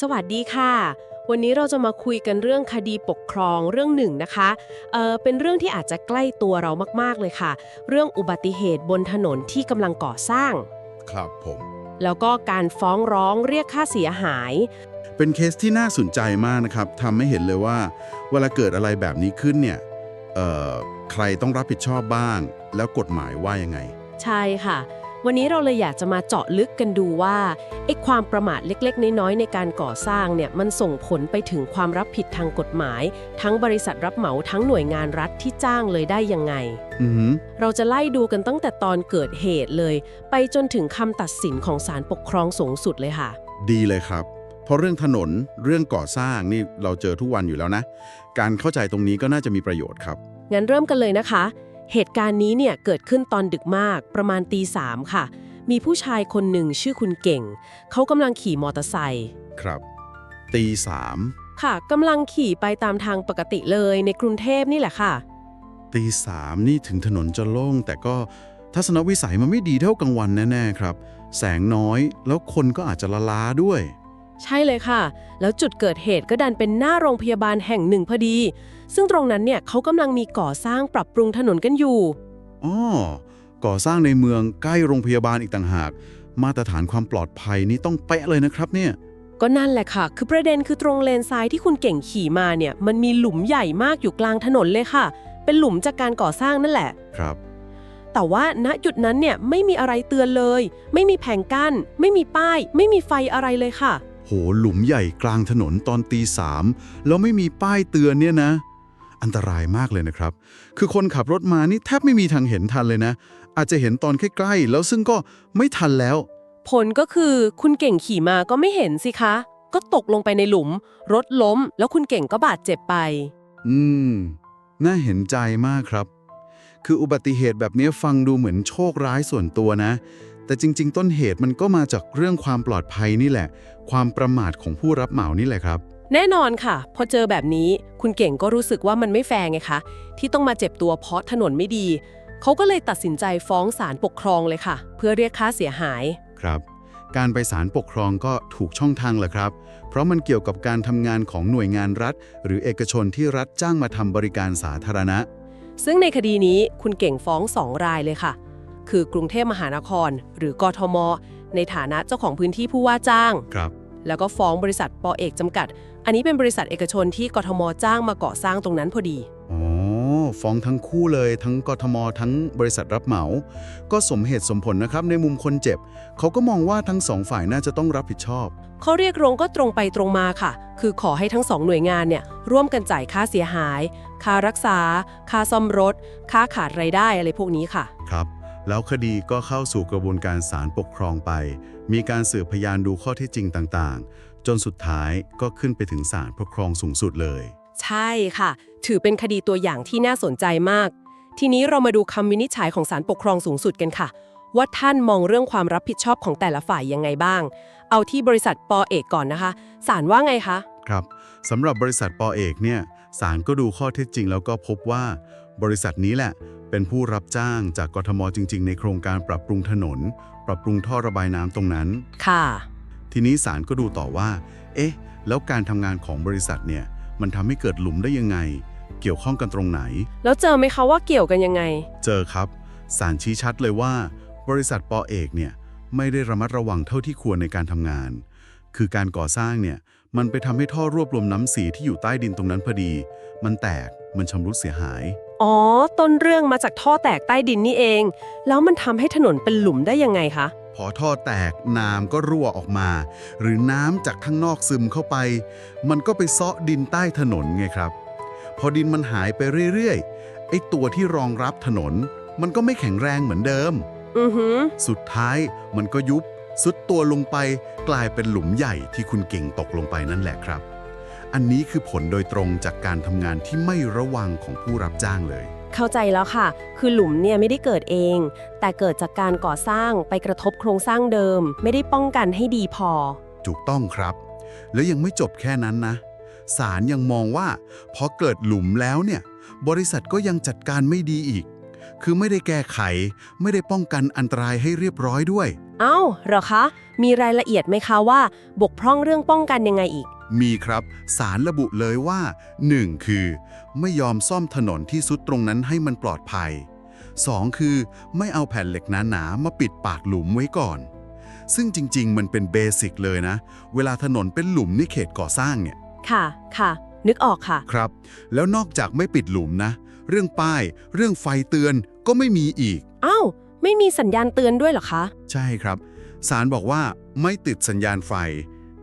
สวัสดีค่ะ วันนี้เราจะมาคุยกันเรื่องคดีปกครองเรื่องหนึ่งนะคะเอ่อเป็นเรื่องที่อาจจะใกล้ตัวเรามากๆเลยค่ะ เรื่องอุบัติเหตุบนถนนที่กำลังก่อสร้าง ครับผม แล้วก็การฟ้องร้องเรียกค่าเสียหาย เป็นเคสที่น่าสนใจมากนะครับทำให้เห็นเลยว่า เวลาเกิดอะไรแบบนี้ขึ้นเนี่ยเอ่อใครต้องรับผิดชอบบ้าง แล้วกฎหมายว่ายังไง ใช่ค่ะ วันนี้เราเลยอยากจะมาเจาะลึกกันดูว่าไอ้ความประมาทเล็กๆ น้อยๆในการก่อสร้างเนี่ยมันส่งผลไปถึงความรับผิดทางกฎหมาย ทั้งบริษัทรับเหมาทั้งหน่วยงานรัฐที่จ้างเลยได้ยังไงอือหือเราจะไล่ดูกันตั้งแต่ตอนเกิดเหตุเลย ไปจนถึงคำตัดสินของศาลปกครองสูงสุดเลยค่ะ ดีเลยครับ เพราะเรื่องถนนเรื่องก่อสร้างนี่เราเจอทุกวันอยู่แล้วนะ การเข้าใจตรงนี้ก็น่าจะมีประโยชน์ครับงั้นเริ่มกันเลยนะคะ เหตุการณ์นี้เนี่ยเกิดขึ้นตอนดึกมากประมาณตีสามค่ะ มีผู้ชายคนหนึ่งชื่อคุณเก่ง เขากำลังขี่มอเตอร์ไซค์ครับ ตีสามค่ะกำลังขี่ไปตามทางปกติเลยในกรุงเทพนี่แหละค่ะ ตีสามนี่ถึงถนนจะโล่ง แต่ก็ทัศนวิสัยมันไม่ดีเท่ากลางวันแน่ๆครับ แสงน้อยแล้วคนก็อาจจะละล้าด้วย ใช่เลยค่ะ แล้วจุดเกิดเหตุก็ดันเป็นหน้าโรงพยาบาลแห่งหนึ่งพอดี ซึ่งตรงนั้นเนี่ยเขากำลังมีก่อสร้างปรับปรุงถนนกันอยู่ อ๋อ ก่อสร้างในเมืองใกล้โรงพยาบาลอีกต่างหาก มาตรฐานความปลอดภัยนี่ต้องเป๊ะเลยนะครับเนี่ย ก็นั่นแหละค่ะ คือประเด็นคือตรงเลนซ้ายที่คุณเก่งขี่มาเนี่ย มันมีหลุมใหญ่มากอยู่กลางถนนเลยค่ะ เป็นหลุมจากการก่อสร้างนั่นแหละ ครับแต่ว่าณจุดนั้นเนี่ยไม่มีอะไรเตือนเลย ไม่มีแผงกั้น ไม่มีป้าย ไม่มีไฟอะไรเลยค่ะโหหลุมใหญ่กลางถนนตอนตีสามแล้วไม่มีป้ายเตือนเนี่ยนะ อันตรายมากเลยนะครับ คือคนขับรถมานี่แทบไม่มีทางเห็นทันเลยนะ อาจจะเห็นตอนใกล้ๆ แล้วซึ่งก็ไม่ทันแล้ว ผลก็คือคุณเก่งขี่มาก็ไม่เห็นสิคะ ก็ตกลงไปในหลุม รถล้ม แล้วคุณเก่งก็บาดเจ็บไป อืม น่าเห็นใจมากครับ คืออุบัติเหตุแบบนี้ฟังดูเหมือนโชคร้ายส่วนตัวนะ แต่จริง ๆ ต้นเหตุมันก็มาจากเรื่องความปลอดภัยนี่แหละ ความประมาทของผู้รับเหมานี่แหละครับ แน่นอนค่ะ พอเจอแบบนี้คุณเก่งก็รู้สึกว่ามันไม่แฟร์ไงคะ ที่ต้องมาเจ็บตัวเพราะถนนไม่ดี เขาก็เลยตัดสินใจฟ้องศาลปกครองเลยค่ะ เพื่อเรียกค่าเสียหายครับ การไปศาลปกครองก็ถูกช่องทางแหละครับ เพราะมันเกี่ยวกับการทำงานของหน่วยงานรัฐ หรือเอกชนที่รัฐจ้างมาทำบริการสาธารณะ ซึ่งในคดีนี้คุณเก่งฟ้องสองรายเลยค่ะ คือกรุงเทพมหานคร หรือกทม ในฐานะเจ้าของพื้นที่ผู้ว่าจ้าง ครับ แล้วก็ฟ้องบริษัทปอเอกจำกัด อันนี้เป็นบริษัทเอกชนที่กทมจ้างมาก่อสร้างตรงนั้นพอดี อ๋อ ฟ้องทั้งคู่เลยทั้งกทม ทั้งบริษัทรับเหมา ก็สมเหตุสมผลนะครับ ในมุมคนเจ็บ เขาก็มองว่าทั้งสองฝ่ายน่าจะต้องรับผิดชอบเขาเรียกร้องก็ตรงไปตรงมาค่ะ คือขอให้ทั้งสองหน่วยงานเนี่ยร่วมกันจ่ายค่าเสียหาย ค่ารักษา ค่าซ่อมรถ ค่าขาดรายได้อะไรพวกนี้ค่ะ ครับ แล้วคดีก็เข้าสู่กระบวนการศาลปกครองไป มีการสืบพยานดูข้อเท็จจริงต่างๆ จนสุดท้ายก็ขึ้นไปถึงศาลปกครองสูงสุดเลย ใช่ค่ะ ถือเป็นคดีตัวอย่างที่น่าสนใจมาก ทีนี้เรามาดูคำวินิจฉัยของศาลปกครองสูงสุดกันค่ะ ว่าท่านมองเรื่องความรับผิดชอบของแต่ละฝ่ายยังไงบ้าง เอาที่บริษัทปอเอกก่อนนะคะศาลว่าไงคะครับสำหรับบริษัทปอเอกเนี่ยศาลก็ดูข้อเท็จจริงแล้วก็พบว่า บริษัทนี้แหละ เป็นผู้รับจ้างจากกทมจริง ๆ ในโครงการปรับปรุงถนน ปรับปรุงท่อระบายน้ำตรงนั้น ค่ะ ทีนี้ศาลก็ดูต่อว่า เอ๊ะ แล้วการทำงานของบริษัทเนี่ย มันทำให้เกิดหลุมได้ยังไง เกี่ยวข้องกันตรงไหน แล้วเจอไหมคะว่าเกี่ยวกันยังไง เจอครับศาลชี้ชัดเลยว่า บริษัทปอเอกเนี่ยไม่ได้ระมัดระวังเท่าที่ควรในการทำงาน คือการก่อสร้างเนี่ยมันไปทำให้ท่อรวบรวมน้ำสีที่อยู่ใต้ดินตรงนั้นพอดี มันแตกมันชำรุดเสียหาย อ๋อ ต้นเรื่องมาจากท่อแตกใต้ดินนี่เอง แล้วมันทำให้ถนนเป็นหลุมได้ยังไงคะ พอท่อแตกน้ำก็รั่วออกมา หรือน้ำจากข้างนอกซึมเข้าไป มันก็ไปเซาะดินใต้ถนนไงครับ พอดินมันหายไปเรื่อยๆ ไอ้ตัวที่รองรับถนน มันก็ไม่แข็งแรงเหมือนเดิม อือหือ สุดท้ายมันก็ยุบ สุดตัวลงไป กลายเป็นหลุมใหญ่ที่คุณเก่งตกลงไปนั่นแหละครับ อันนี้คือผลโดยตรงจากการทำงานที่ไม่ระวังของผู้รับจ้างเลย เข้าใจแล้วค่ะ คือหลุมเนี่ยไม่ได้เกิดเอง แต่เกิดจากการก่อสร้างไปกระทบโครงสร้างเดิม ไม่ได้ป้องกันให้ดีพอ ถูกต้องครับ แล้วยังไม่จบแค่นั้นนะศาลยังมองว่าพอเกิดหลุมแล้วเนี่ย บริษัทก็ยังจัดการไม่ดีอีก คือไม่ได้แก้ไข ไม่ได้ป้องกันอันตรายให้เรียบร้อยด้วย เอ้าเหรอคะ มีรายละเอียดไหมคะว่า บกพร่องเรื่องป้องกันยังไงอีก มีครับสารระบุเลยว่า 1. คือ ไม่ยอมซ่อมถนนที่สุดตรงนั้นให้มันปลอดภัย 2. คือ ไม่เอาแผ่นเหล็กหนาๆมาปิดปากหลุมไว้ก่อน ซึ่งจริง ๆ มันเป็นเบสิกเลยนะ เวลาถนนเป็นหลุมในเขตก่อสร้างเนี่ย ค่ะค่ะ นึกออกค่ะ ครับ แล้วนอกจากไม่ปิดหลุมนะ เรื่องป้าย เรื่องไฟเตือนก็ไม่มีอีก อ้าว ไม่มีสัญญาณเตือนด้วยเหรอคะ ใช่ครับ สารบอกว่าไม่ติดสัญญาณไฟ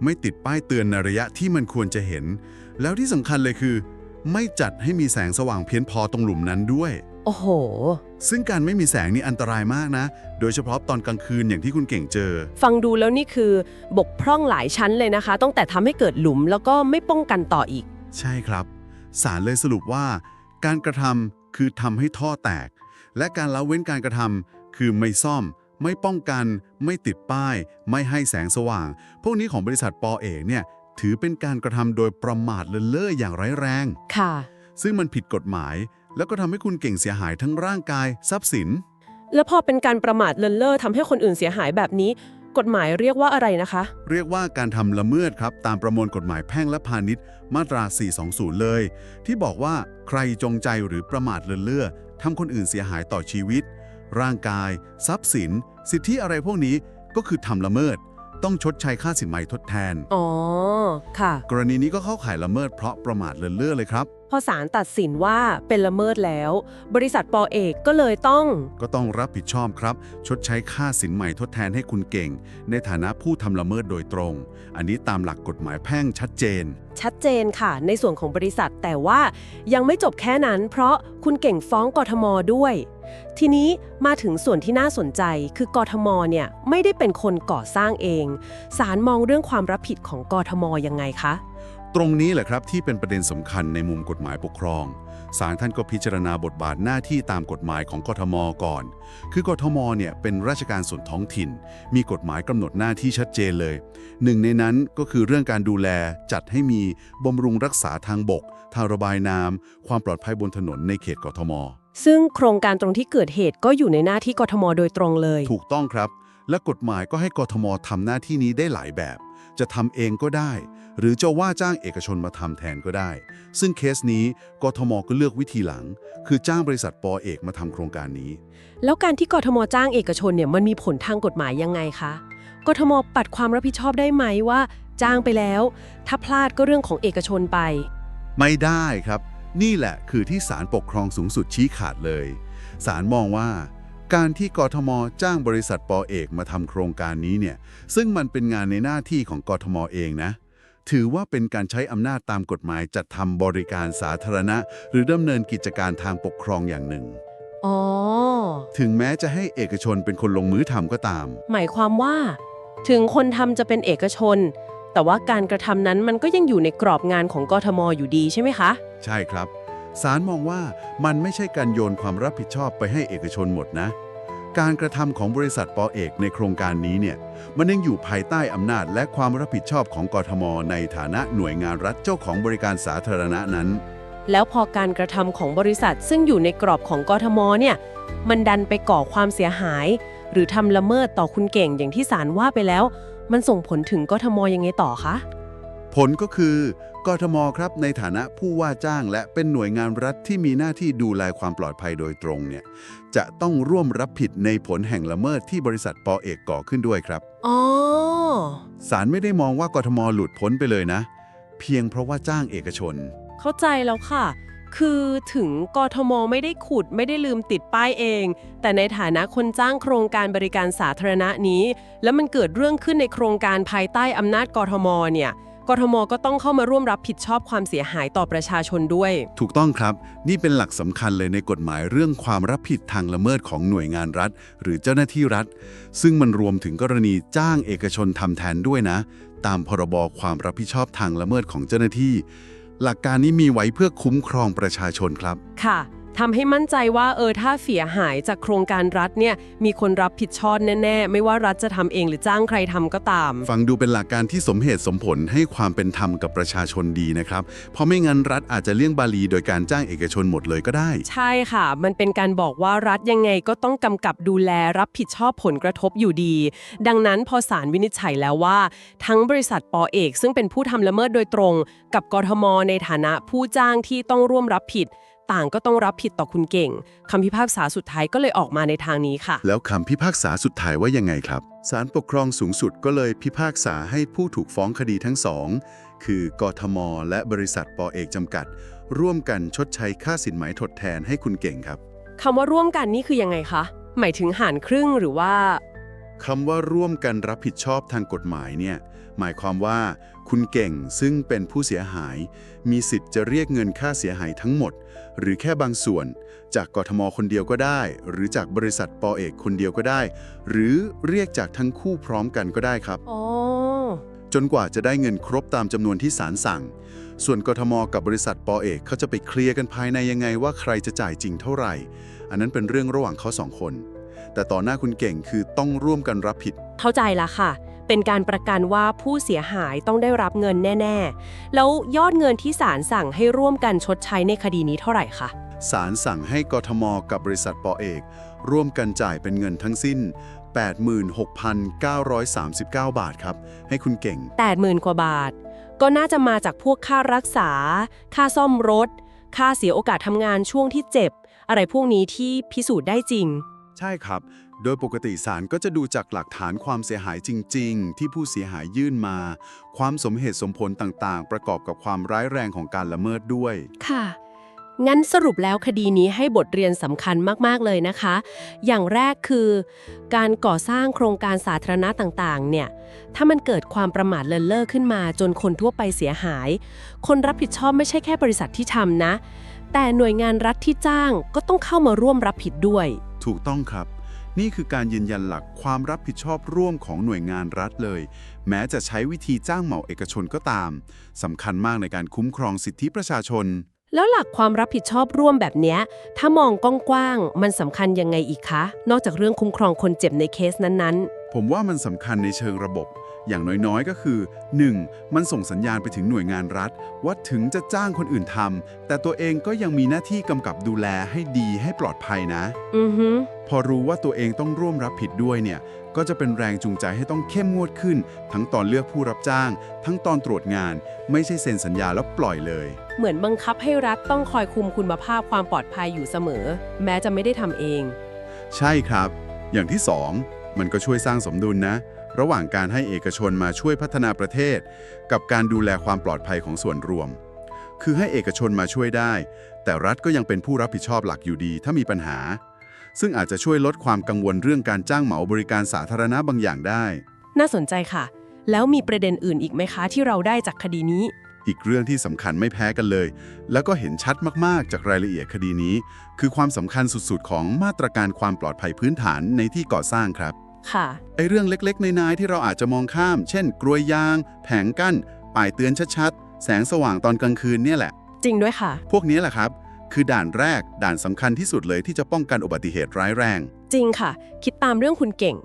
ไม่ติดป้ายเตือนในระยะที่มันควรจะเห็น แล้วที่สำคัญเลยคือ ไม่จัดให้มีแสงสว่างเพียงพอตรงหลุมนั้นด้วย โอ้โห ซึ่งการไม่มีแสงนี่อันตรายมากนะ โดยเฉพาะตอนกลางคืนอย่างที่คุณเก่งเจอ ฟังดูแล้วนี่คือบกพร่องหลายชั้นเลยนะคะ ตั้งแต่ทำให้เกิดหลุมแล้วก็ไม่ป้องกันต่ออีก ใช่ครับสารเลยสรุปว่า การกระทำคือทำให้ท่อแตก และการละเว้นการกระทำคือไม่ซ่อม ไม่ป้องกัน ไม่ติดป้าย ไม่ให้แสงสว่าง พวกนี้ของบริษัทปอเอกเนี่ยถือเป็นการกระทำโดยประมาทเลินเล่ออย่างร้ายแรง ค่ะ ซึ่งมันผิดกฎหมาย แล้วก็ทำให้คุณเก่งเสียหายทั้งร่างกายทรัพย์สิน แล้วพอเป็นการประมาทเลินเล่อทำให้คนอื่นเสียหายแบบนี้ กฎหมายเรียกว่าอะไรนะคะ เรียกว่าการทำละเมิดครับ ตามประมวลกฎหมายแพ่งและพาณิชย์ มาตรา 420 เลย ที่บอกว่าใครจงใจหรือประมาทเลินเล่อทำคนอื่นเสียหายต่อชีวิต ร่างกาย ทรัพย์สิน สิทธิอะไรพวกนี้ก็คือทำละเมิด ต้องชดใช้ค่าสินไหมทดแทน อ๋อ ค่ะ กรณีนี้ก็เข้าข่ายละเมิดเพราะประมาทเลินเล่อเลยครับ พอศาลตัดสินว่าเป็นละเมิดแล้ว บริษัทปอเอกก็เลยต้อง ก็ต้องรับผิดชอบครับ ชดใช้ค่าสินใหม่ทดแทนให้คุณเก่ง ในฐานะผู้ทำละเมิดโดยตรง อันนี้ตามหลักกฎหมายแพ่งชัดเจน ชัดเจนค่ะ ในส่วนของบริษัทแต่ว่ายังไม่จบแค่นั้น เพราะคุณเก่งฟ้องกทมด้วย ทีนี้มาถึงส่วนที่น่าสนใจ คือกทมเนี่ยไม่ได้เป็นคนก่อสร้างเองศาลมองเรื่องความรับผิดของกทมยังไงคะ ตรงนี้แหละครับที่เป็นประเด็นสำคัญในมุมกฎหมายปกครองศาลท่านก็พิจารณาบทบาทหน้าที่ตามกฎหมายของกทมก่อน คือกทมเนี่ยเป็นราชการส่วนท้องถิ่น มีกฎหมายกำหนดหน้าที่ชัดเจนเลย หนึ่งในนั้นก็คือเรื่องการดูแลจัดให้มีบำรุงรักษาทางบก ทางระบายน้ำความปลอดภัยบนถนนในเขตกทม ซึ่งโครงการตรงที่เกิดเหตุก็อยู่ในหน้าที่กทมโดยตรงเลย ถูกต้องครับ และกฎหมายก็ให้กทมทำหน้าที่นี้ได้หลายแบบ จะทำเองก็ได้ หรือจะว่าจ้างเอกชนมาทำแทนก็ได้ ซึ่งเคสนี้กทมก็เลือกวิธีหลัง คือจ้างบริษัทปอเอกมาทำโครงการนี้ แล้วการที่กทมจ้างเอกชนเนี่ยมันมีผลทางกฎหมายยังไงคะกทมปัดความรับผิดชอบได้ไหมว่า จ้างไปแล้ว ถ้าพลาดก็เรื่องของเอกชนไป ไม่ได้ครับ นี่แหละคือที่ศาลปกครองสูงสุดชี้ขาดเลยศาลมองว่าการที่กทมจ้างบริษัทปอเอกมาทำโครงการนี้เนี่ย ซึ่งมันเป็นงานในหน้าที่ของกทมเองนะ ถือว่าเป็นการใช้อำนาจตามกฎหมายจัดทำบริการสาธารณะ หรือดำเนินกิจการทางปกครองอย่างหนึ่ง อ๋อ ถึงแม้จะให้เอกชนเป็นคนลงมือทำก็ตาม หมายความว่า ถึงคนทำจะเป็นเอกชน แต่ว่าการกระทำนั้นมันก็ยังอยู่ในกรอบงานของกทมอยู่ดีใช่ไหมคะ ใช่ครับศาลมองว่ามันไม่ใช่การโยนความรับผิดชอบไปให้เอกชนหมดนะ การกระทำของบริษัทปอเอกในโครงการนี้เนี่ย มันยังอยู่ภายใต้อำนาจและความรับผิดชอบของกทม ในฐานะหน่วยงานรัฐเจ้าของบริการสาธารณะนั้น แล้วพอการกระทำของบริษัทซึ่งอยู่ในกรอบของกทมเนี่ย มันดันไปก่อความเสียหาย หรือทำละเมิดต่อคุณเก่งอย่างที่ศาลว่าไปแล้ว มันส่งผลถึงกทมยังไงต่อคะ ผลก็คือกทมครับในฐานะผู้ว่าจ้างและเป็นหน่วยงานรัฐที่มีหน้าที่ดูแลความปลอดภัยโดยตรงเนี่ยจะต้องร่วมรับผิดในผลแห่งละเมิดที่บริษัทปอเอกก่อขึ้นด้วยครับอ๋อศาลไม่ได้มองว่ากทมหลุดพ้นไปเลยนะ เพียงเพราะว่าจ้างเอกชน เข้าใจแล้วค่ะ คือถึงกทมไม่ได้ขุดไม่ได้ลืมติดป้ายเอง แต่ในฐานะคนจ้างโครงการบริการสาธารณะนี้ แล้วมันเกิดเรื่องขึ้นในโครงการภายใต้อำนาจกทมเนี่ยกทมก็ต้องเข้ามาร่วมรับผิดชอบความเสียหายต่อประชาชนด้วย ถูกต้องครับ นี่เป็นหลักสำคัญเลยในกฎหมายเรื่องความรับผิดทางละเมิดของหน่วยงานรัฐ หรือเจ้าหน้าที่รัฐ ซึ่งมันรวมถึงกรณีจ้างเอกชนทำแทนด้วยนะ ตามพรบความรับผิดชอบทางละเมิดของเจ้าหน้าที่ หลักการนี้มีไว้เพื่อคุ้มครองประชาชนครับ ค่ะ ทำให้มั่นใจว่าเออถ้าเสียหายจากโครงการรัฐเนี่ยมีคนรับผิดชอบแน่ๆ ไม่ว่ารัฐจะทำเองหรือจ้างใครทำก็ตาม ฟังดูเป็นหลักการที่สมเหตุสมผลให้ความเป็นธรรมกับประชาชนดีนะครับ เพราะไม่งั้นรัฐอาจจะเลี่ยงบาลีโดยการจ้างเอกชนหมดเลยก็ได้ ใช่ค่ะ มันเป็นการบอกว่ารัฐยังไงก็ต้องกำกับดูแลรับผิดชอบผลกระทบอยู่ดี ดังนั้นพอศาลวินิจฉัยแล้วว่า ทั้งบริษัทปอเอก ซึ่งเป็นผู้ทำละเมิดโดยตรง กับกทมในฐานะผู้จ้างที่ต้องร่วมรับผิด ต่างก็ต้องรับผิดต่อคุณเก่งคำพิพากษาสุดท้ายก็เลยออกมาในทางนี้ค่ะ แล้วคำพิพากษาสุดท้ายว่ายังไงครับศาลปกครองสูงสุดก็เลยพิพากษาให้ผู้ถูกฟ้องคดีทั้งสอง คือกทม และบริษัทปอเอกจำกัด ร่วมกันชดใช้ค่าสินไหมทดแทนให้คุณเก่งครับคำว่าร่วมกันนี่คือยังไงคะหมายถึงหารครึ่งหรือว่า คำว่าร่วมกันรับผิดชอบทางกฎหมายเนี่ยหมายความว่าคุณเก่งซึ่งเป็นผู้เสียหาย มีสิทธิ์จะเรียกเงินค่าเสียหายทั้งหมด หรือแค่บางส่วน จากกทมคนเดียวก็ได้ หรือจากบริษัทปอเอกคนเดียวก็ได้ หรือเรียกจากทั้งคู่พร้อมกันก็ได้ครับอ๋อจนกว่าจะได้เงินครบตามจำนวนที่ศาลสั่ง ส่วนกทมกับบริษัทปอเอกเขาจะไปเคลียร์กันภายในยังไงว่าใครจะจ่ายจริงเท่าไหร่ อันนั้นเป็นเรื่องระหว่างเขาสองคน แต่ต่อหน้าคุณเก่งคือต้องร่วมกันรับผิด เข้าใจละค่ะ เป็นการประกันว่าผู้เสียหายต้องได้รับเงินแน่ ๆ แล้วยอดเงินที่ศาลสั่งให้ร่วมกันชดใช้ในคดีนี้เท่าไหร่คะศาลสั่งให้กทมกับบริษัทปอเอก ร่วมกันจ่ายเป็นเงินทั้งสิ้น 86,939 บาทครับ ให้คุณเก่ง 80,000 กว่าบาท ก็น่าจะมาจากพวกค่ารักษา ค่าซ่อมรถ ค่าเสียโอกาสทำงานช่วงที่เจ็บ อะไรพวกนี้ที่พิสูจน์ได้จริง ใช่ครับ โดยปกติศาลก็จะดูจากหลักฐานความเสียหายจริง ๆ ที่ผู้เสียหายยื่นมา ความสมเหตุสมผลต่างๆ ประกอบกับความร้ายแรงของการละเมิดด้วย ค่ะ งั้นสรุปแล้วคดีนี้ให้บทเรียนสำคัญมาก ๆ เลยนะคะ อย่างแรกคือ การก่อสร้างโครงการสาธารณะต่างๆ เนี่ย ถ้ามันเกิดความประมาทเลินเล่อขึ้นมาจนคนทั่วไปเสียหาย คนรับผิดชอบไม่ใช่แค่บริษัทที่ทำนะ แต่หน่วยงานรัฐที่จ้างก็ต้องเข้ามาร่วมรับผิดด้วย ถูกต้องครับ นี่คือการยืนยันหลักความรับผิดชอบร่วมของหน่วยงานรัฐเลย แม้จะใช้วิธีจ้างเหมาเอกชนก็ตามสำคัญมากในการคุ้มครองสิทธิประชาชน แล้วหลักความรับผิดชอบร่วมแบบเนี้ยถ้ามองกว้างๆมันสำคัญยังไงอีกคะ นอกจากเรื่องคุ้มครองคนเจ็บในเคสนั้นๆ ผมว่ามันสำคัญในเชิงระบบ อย่างน้อยๆ ก็คือ 1. มันส่งสัญญาณไปถึงหน่วยงานรัฐ ว่าถึงจะจ้างคนอื่นทำแต่ตัวเองก็ยังมีหน้าที่กำกับดูแลให้ดีให้ปลอดภัยนะอือฮึพอรู้ว่าตัวเองต้องร่วมรับผิดด้วยเนี่ย ก็จะเป็นแรงจูงใจให้ต้องเข้มงวดขึ้น ทั้งตอนเลือกผู้รับจ้าง ทั้งตอนตรวจงาน ไม่ใช่เซ็นสัญญาแล้วปล่อยเลย เหมือนบังคับให้รัฐต้องคอยคุมคุณภาพความปลอดภัยอยู่เสมอ แม้จะไม่ได้ทำเอง ใช่ครับ อย่างที่2มันก็ช่วยสร้างสมดุลนะ ระหว่างการให้เอกชนมาช่วยพัฒนาประเทศ กับการดูแลความปลอดภัยของส่วนรวม คือให้เอกชนมาช่วยได้ แต่รัฐก็ยังเป็นผู้รับผิดชอบหลักอยู่ดีถ้ามีปัญหา ซึ่งอาจจะช่วยลดความกังวลเรื่องการจ้างเหมาบริการสาธารณะบางอย่างได้ น่าสนใจค่ะ แล้วมีประเด็นอื่นอีกไหมคะ ที่เราได้จากคดีนี้ อีกเรื่องที่สำคัญไม่แพ้กันเลย แล้วก็เห็นชัดมากๆ จากรายละเอียดคดีนี้ คือความสำคัญสุดๆ ของมาตรการความปลอดภัยพื้นฐานในที่ก่อสร้างครับ ค่ะ ไอ้เรื่องเล็กๆในๆที่เราอาจจะมองข้าม เช่น กลวยยาง แผงกั้น ป้ายเตือนชัดๆ แสงสว่างตอนกลางคืนเนี่ยแหละ จริงด้วยค่ะ พวกนี้แหละครับ คือด่านแรก ด่านสำคัญที่สุดเลยที่จะป้องกันอุบัติเหตุร้ายแรง จริงค่ะ คิดตามเรื่องคุณเก่ง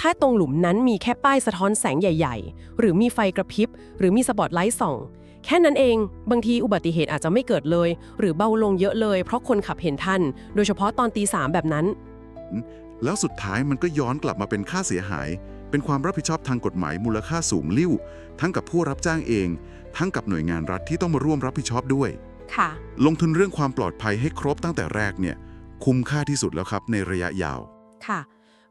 ถ้าตรงหลุมนั้นมีแค่ป้ายสะท้อนแสงใหญ่ๆ หรือมีไฟกระพริบ หรือมีสปอตไลท์ส่อง แค่นั้นเอง บางทีอุบัติเหตุอาจจะไม่เกิดเลย หรือเบาลงเยอะเลย เพราะคนขับเห็นทัน โดยเฉพาะตอนตีสามแบบนั้น แล้วสุดท้ายมันก็ย้อนกลับมาเป็นค่าเสียหาย เป็นความรับผิดชอบทางกฎหมายมูลค่าสูงลิ่ว ทั้งกับผู้รับจ้างเอง ทั้งกับหน่วยงานรัฐที่ต้องมาร่วมรับผิดชอบด้วย ค่ะ ลงทุนเรื่องความปลอดภัยให้ครบตั้งแต่แรกเนี่ย คุ้มค่าที่สุดแล้วครับในระยะยาว ค่ะ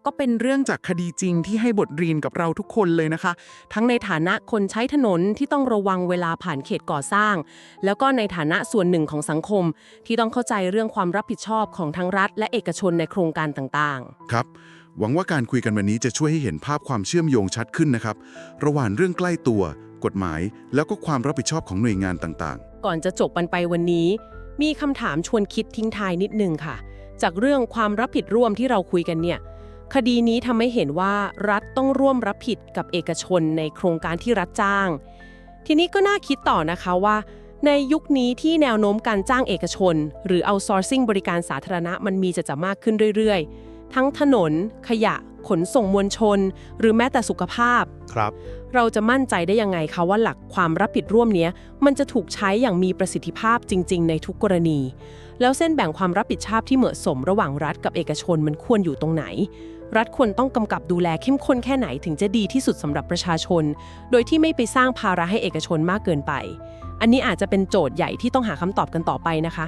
ก็เป็นเรื่องจากคดีจริงที่ให้บทเรียนกับเราทุกคนเลยนะคะ ทั้งในฐานะคนใช้ถนนที่ต้องระวังเวลาผ่านเขตก่อสร้าง แล้วก็ในฐานะส่วนหนึ่งของสังคม ที่ต้องเข้าใจเรื่องความรับผิดชอบของทั้งรัฐ และเอกชนในโครงการต่างครับหวังว่าการคุยกันวันนี้จะช่วยให้เห็นภาพความเชื่อมโยงชัดขึ้นนะครับ ระหว่างเรื่องใกล้ตัว กฎหมาย แล้วก็ความรับผิดชอบของหน่วยงานต่างๆ ก่อนจะจบกันไปวันนี้ มีคำถามชวนคิดทิ้งท้ายนิดนึงค่ะ จากเรื่องความรับผิดร่วมที่เราคุยกันเนี่ย คดีนี้ทำให้เห็นว่ารัฐต้องร่วมรับผิดกับเอกชนในโครงการที่รัฐจ้าง ทีนี้ก็น่าคิดต่อนะคะว่า ในยุคนี้ที่แนวโน้มการจ้างเอกชน หรือ outsourcing บริการสาธารณะมันมีจะจะมากขึ้นเรื่อยๆ ทั้งถนน ขยะ ขนส่งมวลชน หรือแม้แต่สุขภาพครับ เราจะมั่นใจได้ยังไงคะว่าหลักความรับผิดร่วมเนี้ยมันจะถูกใช้อย่างมีประสิทธิภาพจริง ๆ ในทุกกรณี แล้วเส้นแบ่งความรับผิดชอบที่เหมาะสมระหว่างรัฐกับเอกชนมันควรอยู่ตรงไหน รัฐควรต้องกำกับดูแลเข้มข้นแค่ไหนถึงจะดีที่สุดสำหรับประชาชน โดยที่ไม่ไปสร้างภาระให้เอกชนมากเกินไป อันนี้อาจจะเป็นโจทย์ใหญ่ที่ต้องหาคำตอบกันต่อไปนะคะ